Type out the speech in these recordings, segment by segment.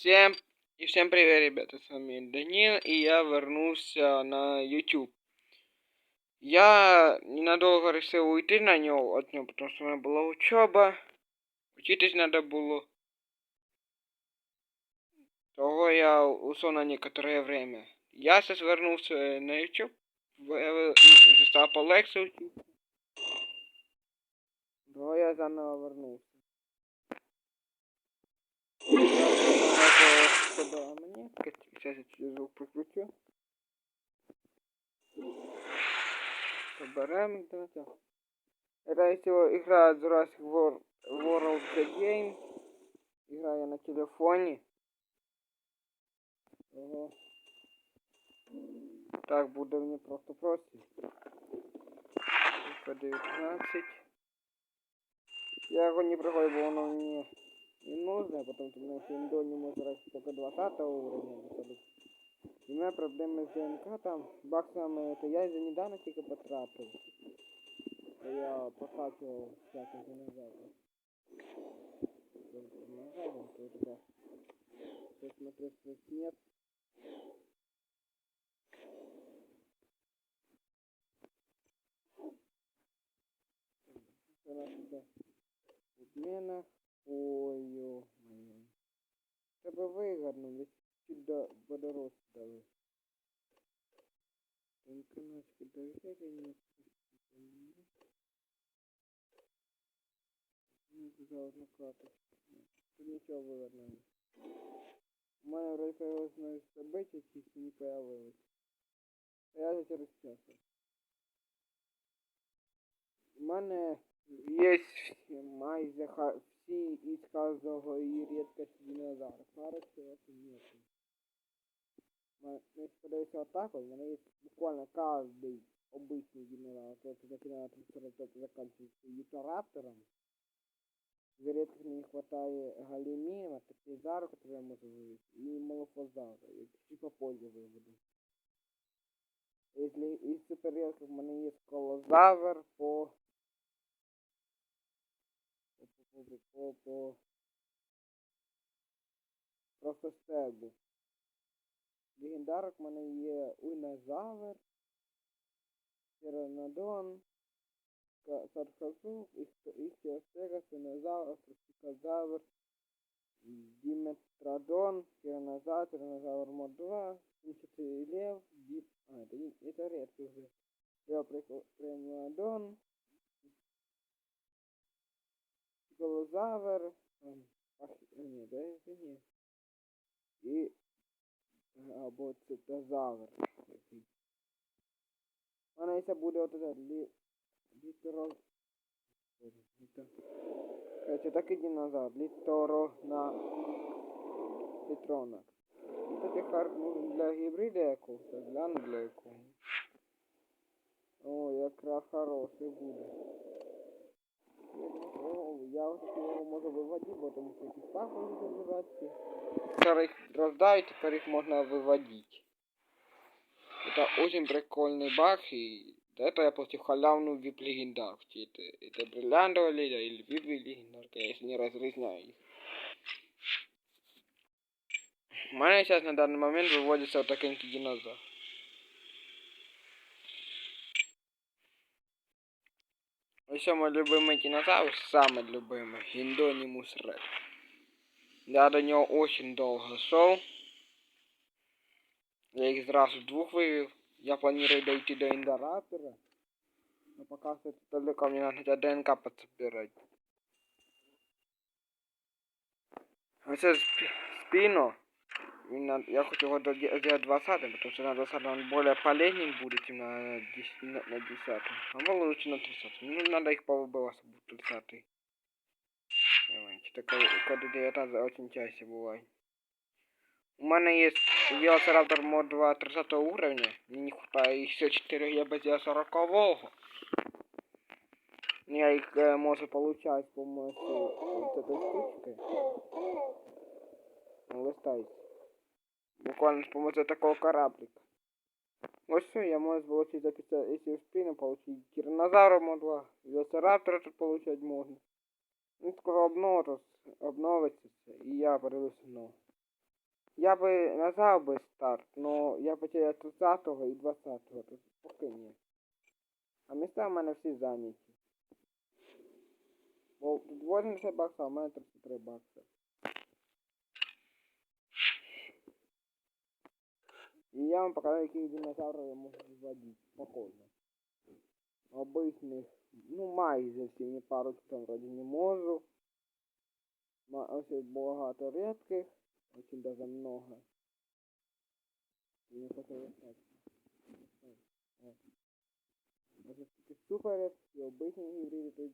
Всем и всем привет, ребята, с вами Данил, и я вернулся на YouTube. Я ненадолго решил уйти на него от него, потому что у меня была учеба. Учитись надо было. Того я ушел на некоторое время. Я сейчас вернулся на YouTube. Стал по Лексу. Того я заново вернулся. Подала мне. Сейчас я через звук прикручу. Соберем интернет. Это всего игра Jurassic World, World The Game. Играю на телефоне. Ого. Так, буде мені просто просто. 19. Я його не проходив, бо воно мені не нужно, потому что на Финдо не может раз только 20 уровня выходить. У меня проблемы с ДНК там, баксами, это я из-за недавно тільки потрапив. Я потратил всяких динозавров. Динозавров, то это. Сейчас смотрю, что нет. Хорошо, Обмена. Ой-ой. Тебе вигодно, десь сюди водорос дали. Танканочки доверення. Не казав на карточку. Тут нічого вигодно. У мене вроде появилось новые события, чисто не появилось. Я за через час. У мене є майже всі із кожного і рідкості динозавра. Пару цього нет. Ну, подивися отак от, мене є буквально кожний обичний динозавр. Тобто начиная от трицератопа заканчивается ютараптором. Из редких мне не хватает галимима, тактизару, который я могу вывести, и малофозавра, и типа позже выведу. Если из суперредких у меня есть колозавр по по, по просто стебу. Легендарок в мене є Уйнозавр, Тиранодон, Сархазук, Ихтиостегас, Уйнозавр, Астростикозавр, Диметрадон, Тиранозавр, Тиранозавр Мод 2, Синчатый Лев, Дип... А, это, это редко уже. Леопремиадон, Голозавр, ні, де це ні. І або цитозавр. У мене ще буде от этот лі... літеро... Короче, такий динозавр. Літоро на літронок. Кстати, хар нужен для гібрида якогось, гляну для якого. О, якраз хороший буде. Я вот его можу виводити, бо тому що пахли забирати. Вчора їх роздаю, теперь их можно выводить. Это очень прикольный баг, и этого я получил халявную вип легендарку. Это, это бриллиантовая леда или вип легендарка, я если не разрезняю их. У меня сейчас на данный момент выводится вот такой динозавр. Еще мой любимый динозавр, самый любимый, Индонимус Рекс. Я до него очень долго шел. Я их сразу двух вывел. Я планирую дойти до Индораптора. Но пока что это далеко, мне надо ДНК подсобирать. Оце спину. Я хочу его сделать 20 потому что на 20 он более полезный будет, чем на 10. На, на 10. А было лучше на 30. Ну, надо их повыбивать, будет 30. Такой коды 19 очень чаще бывает. У меня есть велосираптор мод 2 30 уровня. Мне не хватает еще 4 я бы сделал 40 -го. Я их э, можно получать с помощью вот этой штучкой. Листайте. Буквально с помощью такого кораблика. Вот все, я могу получить записать, если в спину получить тиранозавра мод 2, велосираптора тут получать можно. Ну, скоро обновится, обновится, и я знову. Я би назвав би старт, но я потеряв 30-го і 20-го, то поки ні. А міста в мене всі зайняті. Бо тут 80 баксів, а в мене 33 бакса. И я вам покажу, каких динозавров я можу вводить спокойно. Обычных, ну майже всі, не пару там вроде не можу. Ма- Ось багато редких, очень даже много. Не хочу вистати. Ось такі супер редкі, обичні гібриди тут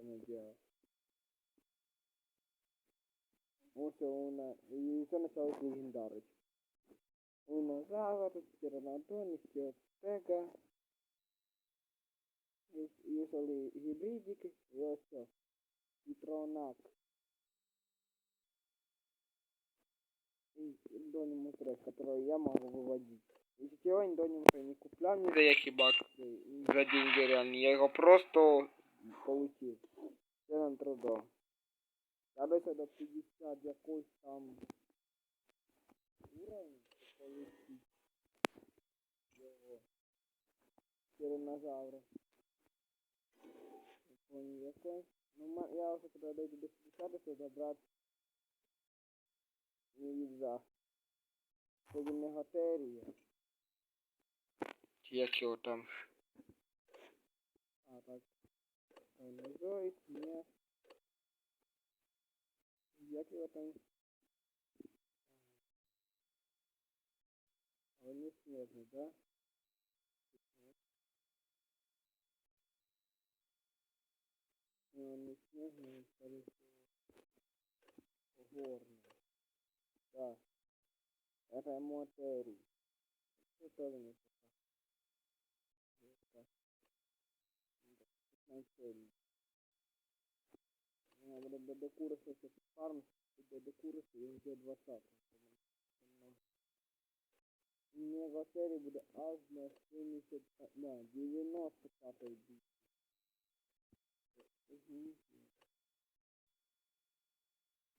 Що не делаю? Ось вона, і це почалось легендарить. Унозавр, птеранодон, стега. Їхали гібридики, і ось все. Пітронак. И Донимус Рекс, который я могу выводить. И сегодня Донимуса не куплял ни за який баксы, ни за деньги реально. Я его просто получил. Ценным трудом. Я дойшов до 50 якось там уровень получить його тиранозавра. Не помню якой. Ну, ма- я вже коли дойду до 50 то забрати не їжа. Тоді мегатерія. Чи як його там? А, так. Кайнозоїд, не. Як його там? Вони снежні, да? Не, он не снежный, он скорее всего горный. Да. Это моторий. Что тоже не Пятнадцатый. Я буду до до курицы сейчас фарм, до до курицы и уже 20 Мега серии буде аж на 70, на 95 бит.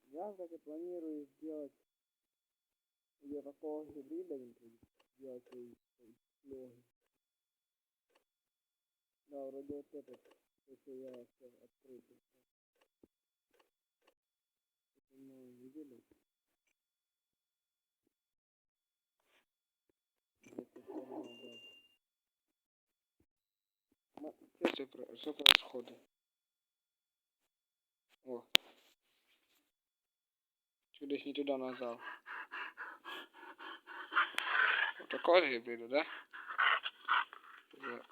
Я, кстати, планирую сделать для такого гибрида сделать из логи. Да, вроде вот этот, если я все открытый. Это мы видели. Что что происходит? О. Чё десь не туда назад. Вот такого гибрида, да? Да.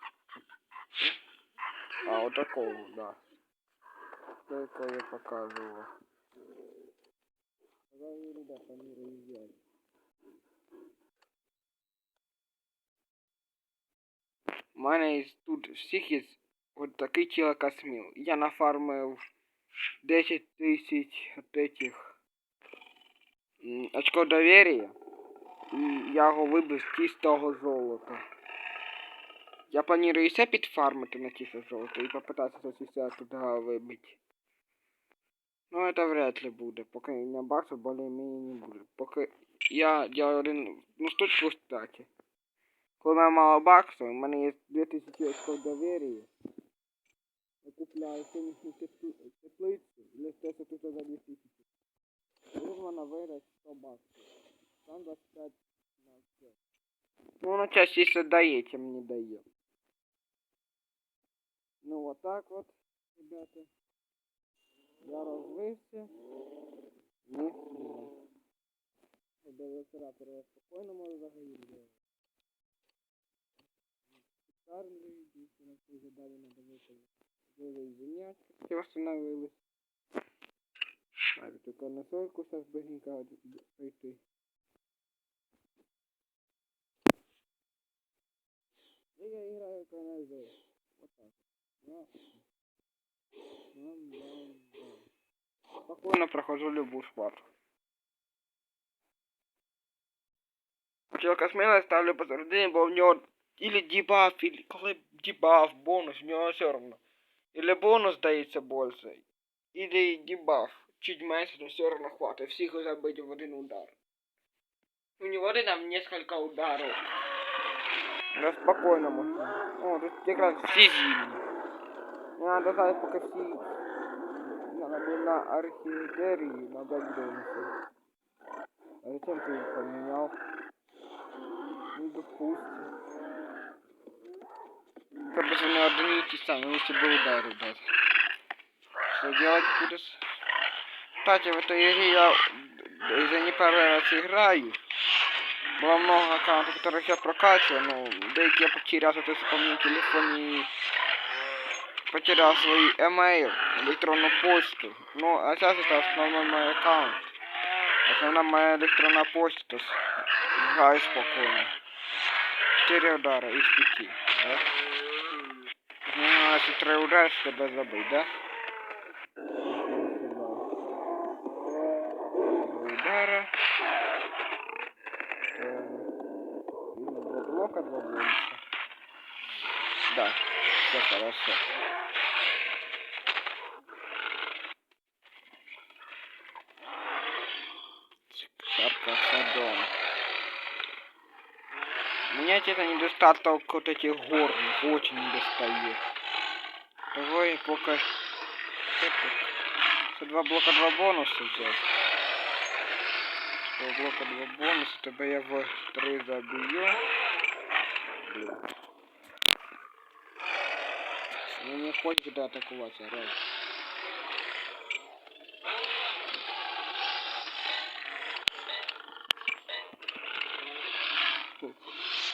А, вот такого, да. Только я показывал. Ребята, планирую сделать. У мене є тут всіх є от такий тілокосміл. Я нафармив 10 тисяч от этих очко доверия. І я його вибив з чистого золота. Я планую все підфармити на чисте золото і попитатися це все туди вибити. Ну, это вряд ли буде, поки у меня баксов более-менее не буде. Поки я делаю один, ну, штучку кстати. Коли у мене мало баксів, у мене є 2000 очков доверия. Я купляю сонячну теплу- теплицю, для того, тут за 2000. Тут вона виросте 100 баксів. Там 25 на все. Ну, воно чаще, если дає, чем не дає. Ну, вот так вот, ребята. Я розвився. Не сильно. До оператора я спокійно можу загоріти. Старли, дійсно, все задали на давайте. Было извинять, все восстановилось. А, только на сойку сейчас быстренько пойти. Да я играю канал Вот так. вот. Ну, ну, да, да. Спокойно прохожу любую схватку. Человека смело ставлю посередине, бо в нього или дебаф, или коли дебаф, бонус, в нього все равно. Или бонус дається більше, или дебаф. Чуть менше, но все равно хватит. Всіх забити в один удар. Ну не в один, а в несколько ударов. Да спокойно можно. О, тут якраз всі зимні. Не надо знать, поки всі надо было на архитерии на Бэкдонсе. А зачем ты их поменял? Ну, допустим. Треба же не одни и те самые, лучше бы удары дать. Что делать будешь? Кстати, в этой игре я уже не первый играю. Было много аккаунтов, которых я прокачивал, но деякі я потерял, соответственно, по моему телефоне потерял свой email, электронную почту. Ну, а сейчас это основной мой аккаунт. Основная моя электронная почта, играю спокойно. Четыре удара из пяти, да? Ну, если три удара, чтобы забыть, да? Удара. Э, два блока, два бонуса. Да, все хорошо. Шарка Садом. Меня это недостаток вот этих горных очень не достает. Давай пока... Це два блока два бонуси взяв. Два блока два бонуси, тебе я в три забью. Блин. Ну не хочет куда атаковать, а раз.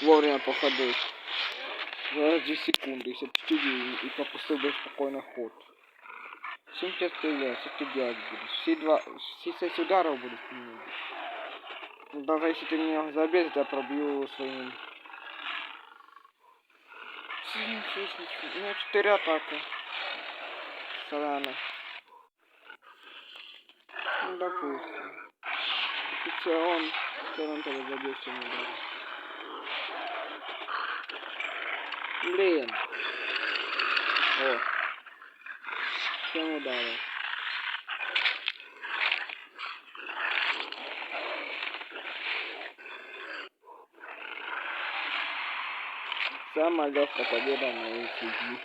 Вовремя походил. Зараз 2 секунды, если чуть и пропустил бы спокойно ход. Всем сейчас стреляешь, что ты делать будешь? Все два, все шесть ударов будут. Ну, даже если ты меня забьешь, я пробью своим... Своим фишничком. У меня четыре атаки. Сарана. Ну, допустим. Если он, то он тогда забьет всем ударом. Блин. О. Всем ударов. Самая легкая победа на судьи.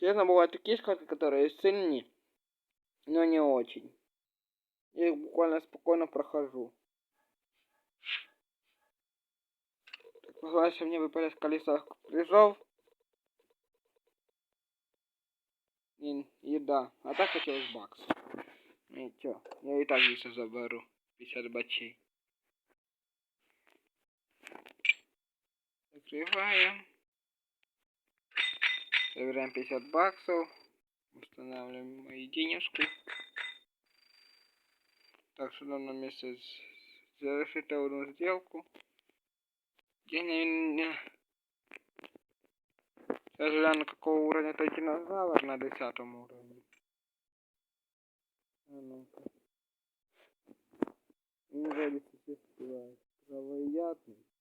Честно, бывают такие шкафы, которые сильнее, но не очень. Я их буквально спокойно прохожу. Пожалуйста, мне выпали с колеса призов. И еда. А так хотелось бакс. Ничего, я и так здесь заберу. 50 бачей. Закрываем. Забираем 50 баксов. Устанавливаем мои денежку. Так, сюда на место завершить одну сделку. Я не... Сейчас гляну, какого уровня это динозавр на 10 уровне. А ну-ка. Не все успевает. Травоядный.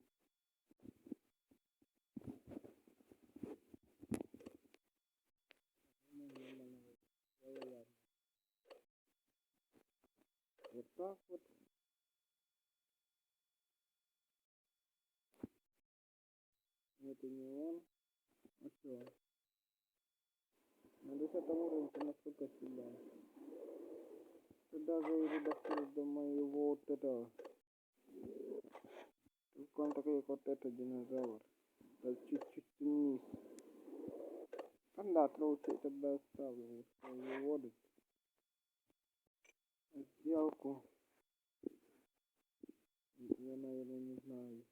Вот так вот. Это не он. А что? На 10 уровне настолько сильно. Даже и доходит до моего вот этого. Он такой, как вот этот динозавр. Чуть-чуть вниз. А да, троуцы тогда оставлю, что выводит. Сделку. Я, наверное, не знаю.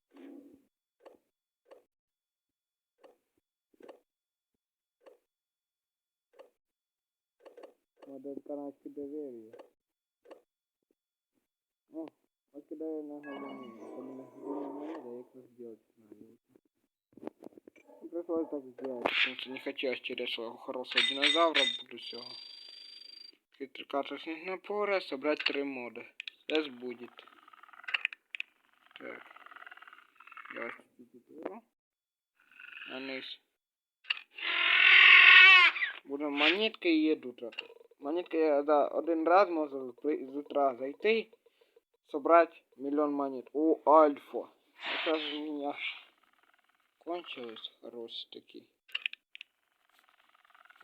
Надо канадське доверие. О, а я на голове, это не на голове надо, я как сделать знаю. Пришлось так сделать, не хочу через своего хорошего динозавра буду все. Хитрый карточных напора, собрать три мода. Сейчас будет. Так. Я вас тут беру. А низ. Буду монетки і їду тратити. Монетки я за один раз можу при- з утра зайти, собрать миллион монет. О, альфа. Это же у меня кончилось хороший такие.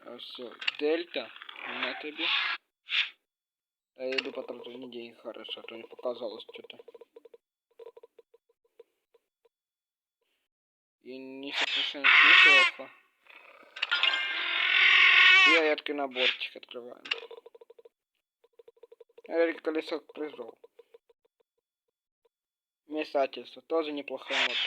А все, дельта, на тебе. А я иду потрачу не деньги, хорошо, а то не показалось что-то. И не совершенствуется альфа. Я редкий наборчик открываю. Редкий колесо призов. Вмешательство. Тоже неплохой мод.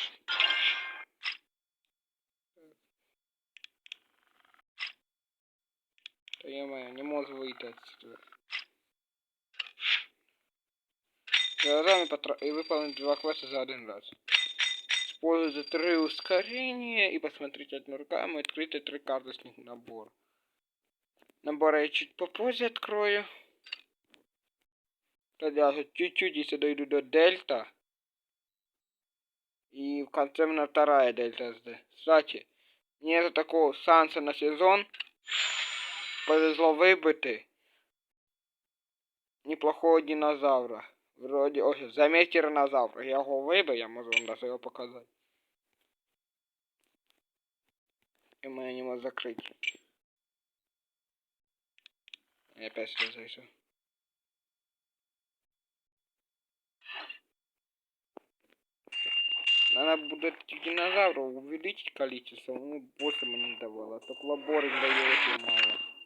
Да -мо, не могу выйти отсюда. Глазами потра... и выполнить два квеста за один раз. Используйте три ускорения и посмотрите одну руками, откройте три карточных набора. Набора я чуть попозже открою. Тогда чуть-чуть, если дойду до дельта. И в конце у меня вторая дельта СД. Кстати, за такого шанса на сезон повезло выбити неплохого динозавра. Вроде, ось, замесь тиранозавра. Я його вибив, я можу вам даже його показати. І мене не можу закрити. Я опять сюда зайшов. Надо будет динозавров увеличить количество, ну, больше мне не давало. А то клаборик дает мало.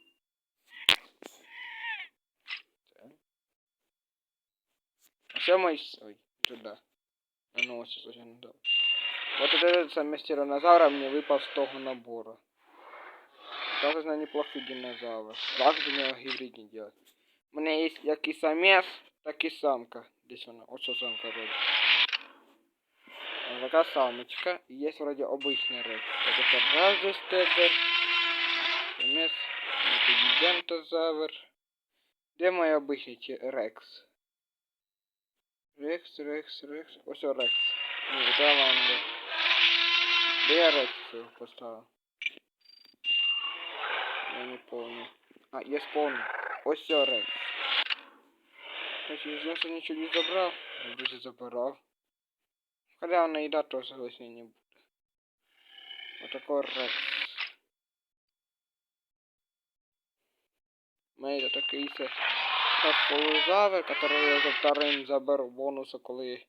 все мои... Ой, туда. А ну, сейчас уже не дал. Вот этот самый тиранозавра мне выпал с того набора. Достаточно неплохой динозавр. Важно для него гибридный делать. У меня есть как и самец, так и самка. Здесь она, вот что самка вроде. Вот такая самочка. И есть вроде обычный рекс. Так это разве стегер. Самец. Это гигантозавр. Где мой обычный те- рекс? Рекс, рекс, рекс. Ось рекс. Ні, это ланга. Де я рекс поставив? Я не помню. А, я вспомнил. Ось рекс. Значит, я не забрал. Я даже забрал. Хотя на еда тоже лишней не будет. Вот такой рекс. Мейда такий се Кафолузавр, который я за вторым заберу бонуса, коли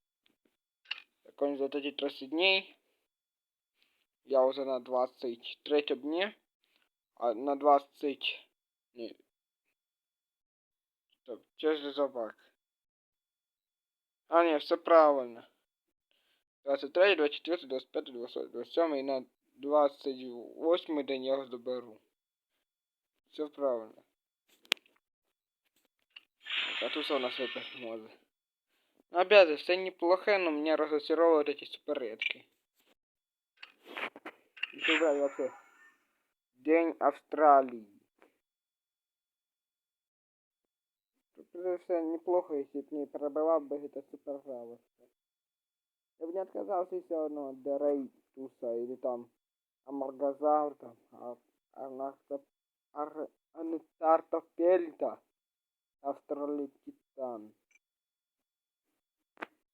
конец за эти 30 дней. Я уже на 23 дне. А на 20... Ні. Стоп, через забак. А, ні, все правильно. 23, 24, 25, 26, 27 і на 28 день я його заберу. Все правильно. А тут все опять моды. Ну, опять же, все неплохо, но меня разочаровывают эти супер редкие. Еще брать вообще. День Австралии. Тут все неплохо, если бы не пробивал бы это супер жалостно. Я бы не отказался все равно от Дерейтуса или там Амаргазавр, там, а, Арнахта- Ар- Анетартопельта. Австралититан.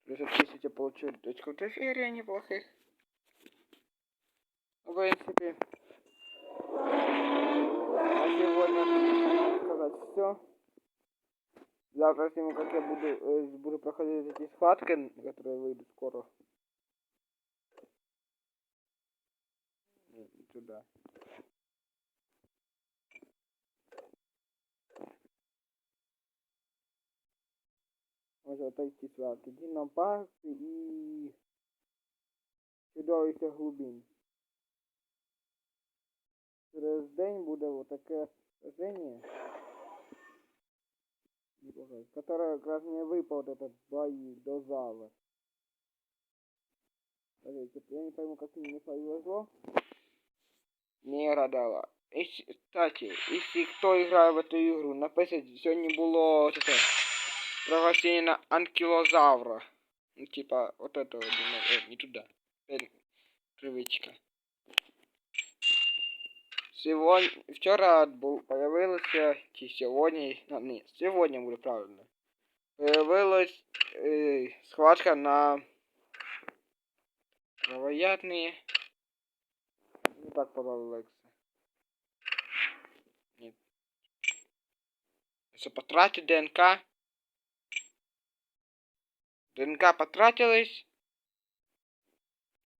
30 тысяч я получу точку эфире неплохих. В принципе, на сегодня сказать все. Завтра сниму, как я буду, э, буду проходить эти схватки, которые выйдут скоро. Сюда. Ось отакі святки. Дінопарк і чудовище глубин. Через день буде отаке сражение, которое как раз мне выпал вот этот бои до зала. Смотрите, я не пойму, как мне повезло. Не радала. И, с- кстати, если кто играет в эту игру, напишите, сегодня было вот это Превращение на анкилозавра. Ну, типа, вот этого, дина- э, не туда. Э, Привычка. Сьогодні, вчора бу- появилося, чи сьогодні, а, ні, сьогодні буде правильно. Появилась е, схватка на травоядные. Ну так подал Лекса. Нет. Если потратить ДНК. ДНК потратилась.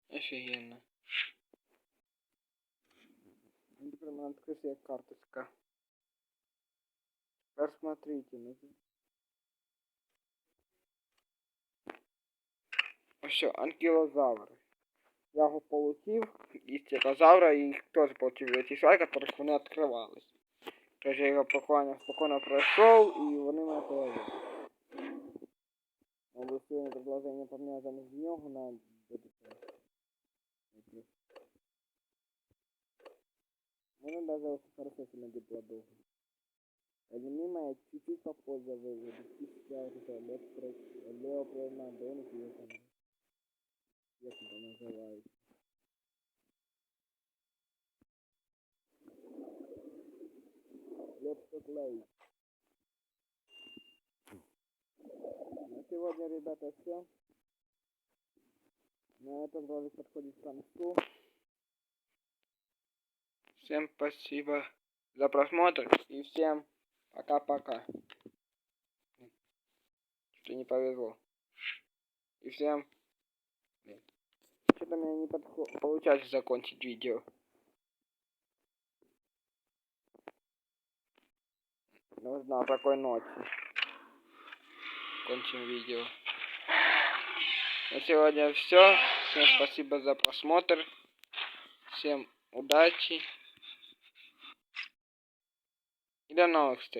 Офигенно. Ну, теперь надо открыть себе карточка. Теперь смотрите. ну, Все, анкилозавр. Я его получил. И стегозавра, и их тоже получил эти шаги, которых вони открывались. Тож я його спокійно, спокійно пройшов, і вони мене появились. Областивне предложение поменять замість нього на ДДП. Мене даже очень хорошо сильно диплодовый. Элемима я чуть-чуть попозже выведу. Тысяча вот это электро... Леопрена, донус, и это... Як это называется? Лепстоклей. На сегодня, ребята, все. На этом ролик подходит к концу. Всем спасибо за просмотр и всем пока-пока. Что не повезло. И всем... Что-то мне не подход... получается закончить видео. Нужно такой ночи. Кончим видео. На сегодня все. Всем спасибо за просмотр. Всем удачи. И до новых встреч.